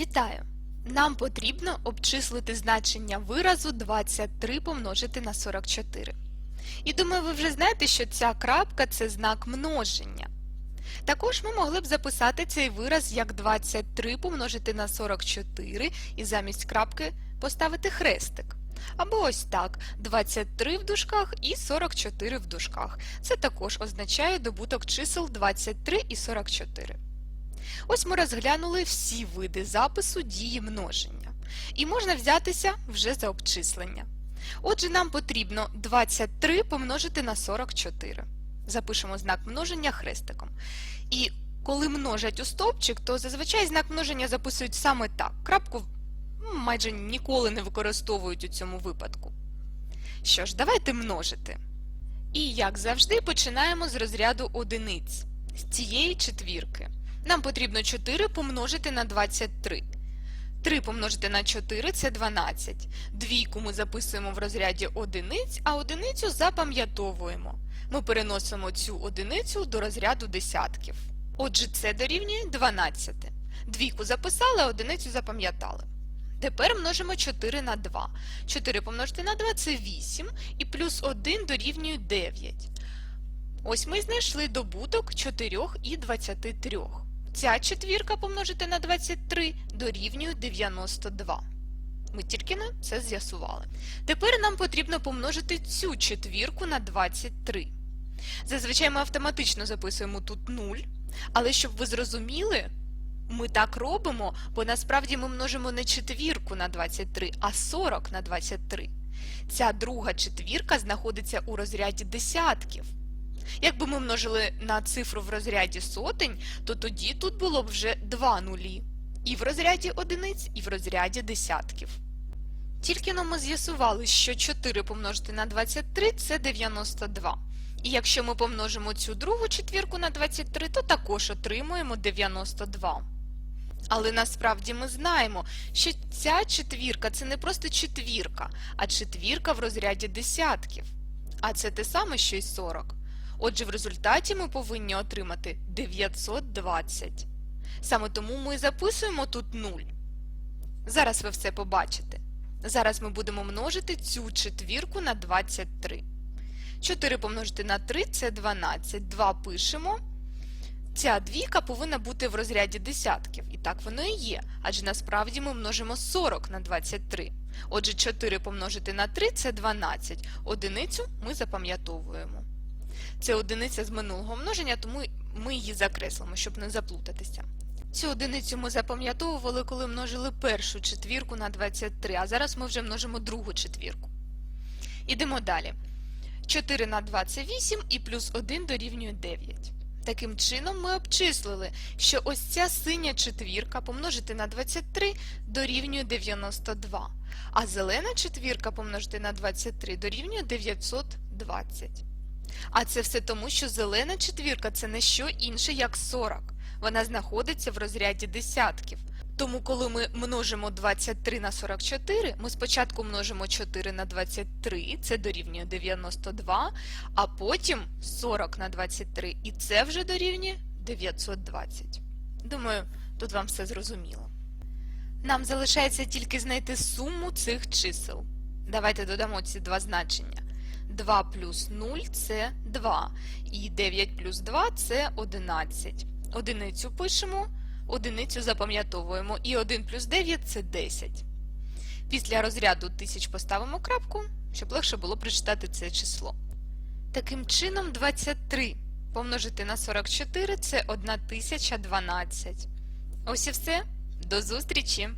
Вітаю! Нам потрібно обчислити значення виразу 23 помножити на 44. І думаю, ви вже знаєте, що ця крапка це знак множення. Також ми могли б записати цей вираз як 23 помножити на 44 і замість крапки поставити хрестик. Або ось так 23 в дужках і 44 в дужках. Це також означає добуток чисел 23 і 44. Ось ми розглянули всі види запису дії множення. І можна взятися вже за обчислення. Отже, нам потрібно 23 помножити на 44. Запишемо знак множення хрестиком. І коли множать у стовпчик, то зазвичай знак множення записують саме так. Крапку майже ніколи не використовують у цьому випадку. Що ж, давайте множити. І, як завжди, починаємо з розряду одиниць, з цієї четвірки. Нам потрібно 4 помножити на 23. 3 помножити на 4 це 12. Двійку ми записуємо в розряді одиниць, а одиницю запам'ятовуємо. Ми переносимо цю одиницю до розряду десятків. Отже, це дорівнює 12. Двійку записали, а одиницю запам'ятали. Тепер множимо 4 на 2. 4 помножити на 2 це 8, і плюс 1 дорівнює 9. Ось ми знайшли добуток 4 і 23. Ця четвірка помножити на 23 дорівнює 92. Ми тільки на це з'ясували. Тепер нам потрібно помножити цю четвірку на 23. Зазвичай ми автоматично записуємо тут 0, але щоб ви зрозуміли, ми так робимо, бо насправді ми множимо не четвірку на 23, а 40 на 23. Ця друга четвірка знаходиться у розряді десятків. Якби ми множили на цифру в розряді сотень, то тоді тут було б вже два нулі. І в розряді одиниць, і в розряді десятків. Тільки ми з'ясували, що 4 помножити на 23 це 92. І якщо ми помножимо цю другу четвірку на 23, то також отримуємо 92. Але насправді ми знаємо, що ця четвірка це не просто четвірка, а четвірка в розряді десятків. А це те саме, що й 40. Отже, в результаті ми повинні отримати 920. Саме тому ми записуємо тут 0. Зараз ви все побачите. Зараз ми будемо множити цю четвірку на 23. 4 помножити на 3 це 12. 2 пишемо. Ця двійка повинна бути в розряді десятків. І так воно і є, адже насправді ми множимо 40 на 23. Отже, 4 помножити на 3 це 12. Одиницю ми запам'ятовуємо. Це одиниця з минулого множення, тому ми її закреслимо, щоб не заплутатися. Цю одиницю ми запам'ятовували, коли множили першу четвірку на 23, а зараз ми вже множимо другу четвірку. Ідемо далі. 4 на 2 це 8 і плюс 1 дорівнює 9. Таким чином ми обчислили, що ось ця синя четвірка помножити на 23 дорівнює 92, а зелена четвірка помножити на 23 дорівнює 920. А це все тому, що зелена четвірка це не що інше, як 40. Вона знаходиться в розряді десятків. Тому, коли ми множимо 23 на 44, ми спочатку множимо 4 на 23, це дорівнює 92, а потім 40 на 23, і це вже дорівнює 920. Думаю, тут вам все зрозуміло. Нам залишається тільки знайти суму цих чисел. Давайте додамо ці два значення. 2 плюс 0 це 2, і 9 плюс 2 це 11. Одиницю пишемо, одиницю запам'ятовуємо, і 1 плюс 9 це 10. Після розряду тисяч поставимо крапку, щоб легше було прочитати це число. Таким чином, 23 помножити на 44 це 1012. Ось і все. До зустрічі!